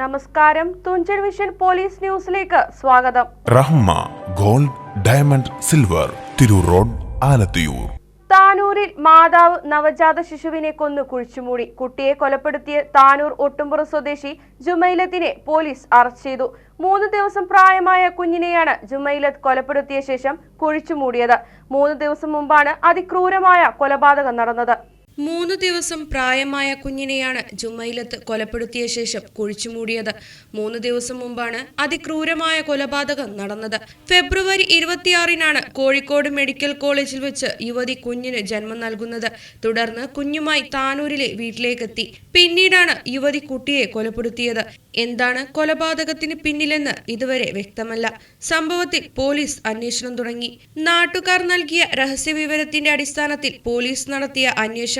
നമസ്കാരം. Thunchan vision police ന്യൂസിലേക്ക് സ്വാഗതം. Rahma gold diamond silver Tirur road Alathiyur. താനൂരിൽ മാതാവ് നവജാത ശിശുവിനെ കൊന്നു കുഴിച്ചുമൂടി. കുട്ടിയെ കൊലപ്പെടുത്തിയ താനൂർ ഒട്ടുംപുറ സ്വദേശി ജുമൈലത്തിനെ പോലീസ് അറസ്റ്റ് ചെയ്തു. മൂന്ന് ദിവസം പ്രായമായ കുഞ്ഞിനെയാണ് ജുമൈലത്ത് കൊലപ്പെടുത്തിയ ശേഷം കുഴിച്ചുമൂടിയത്. മൂന്ന് ദിവസം മുമ്പാണ് അതിക്രൂരമായ കൊലപാതകം നടന്നത്. മൂന്ന് ദിവസം പ്രായമായ കുഞ്ഞിനെയാണ് ജുമൈലത്ത് കൊലപ്പെടുത്തിയ ശേഷം കുഴിച്ചുമൂടിയത്. മൂന്ന് ദിവസം മുമ്പാണ് അതിക്രൂരമായ കൊലപാതകം നടന്നത്. ഫെബ്രുവരി ഇരുപത്തിയാറിനാണ് കോഴിക്കോട് മെഡിക്കൽ കോളേജിൽ വെച്ച് യുവതി കുഞ്ഞിന് ജന്മം നൽകുന്നത്. തുടർന്ന് കുഞ്ഞുമായി താനൂരിലെ വീട്ടിലേക്കെത്തി. പിന്നീടാണ് യുവതി കുട്ടിയെ കൊലപ്പെടുത്തിയത്. എന്താണ് കൊലപാതകത്തിന് പിന്നിലെന്ന് ഇതുവരെ വ്യക്തമല്ല. സംഭവത്തിൽ പോലീസ് അന്വേഷണം തുടങ്ങി. നാട്ടുകാർ നൽകിയ രഹസ്യവിവരത്തിന്റെ അടിസ്ഥാനത്തിൽ പോലീസ് നടത്തിയ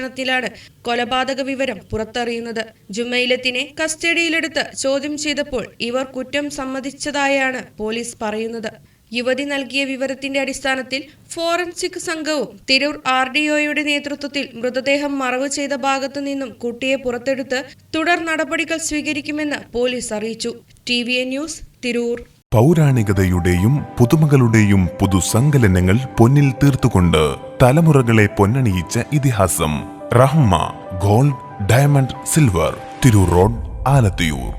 അന്വേഷണത്തിലാണ് കൊലപാതക വിവരം പുറത്തറിയുന്നത്. ജുമൈലത്തിനെ കസ്റ്റഡിയിലെടുത്ത് ചോദ്യം ചെയ്തപ്പോൾ ഇവർ കുറ്റം സമ്മതിച്ചതായാണ് പോലീസ് പറയുന്നത്. യുവതി നൽകിയ വിവരത്തിന്റെ അടിസ്ഥാനത്തിൽ ഫോറൻസിക് സംഘവും തിരൂർ ആർ ഡി ഒയുടെ നേതൃത്വത്തിൽ മൃതദേഹം മറവ് ചെയ്ത ഭാഗത്തു നിന്നും കുട്ടിയെ പുറത്തെടുത്ത് തുടർ നടപടികൾ സ്വീകരിക്കുമെന്ന് പോലീസ് അറിയിച്ചു. T news Tirur. പൗരാണികതയുടെയും പുതുമകളുടെയും പുതുസങ്കലനങ്ങൾ പൊന്നിൽ തീർത്തുകൊണ്ട് തലമുറകളെ പൊന്നണിയിച്ച ഇതിഹാസം. Rahma gold diamond silver Tirur road Alathiyur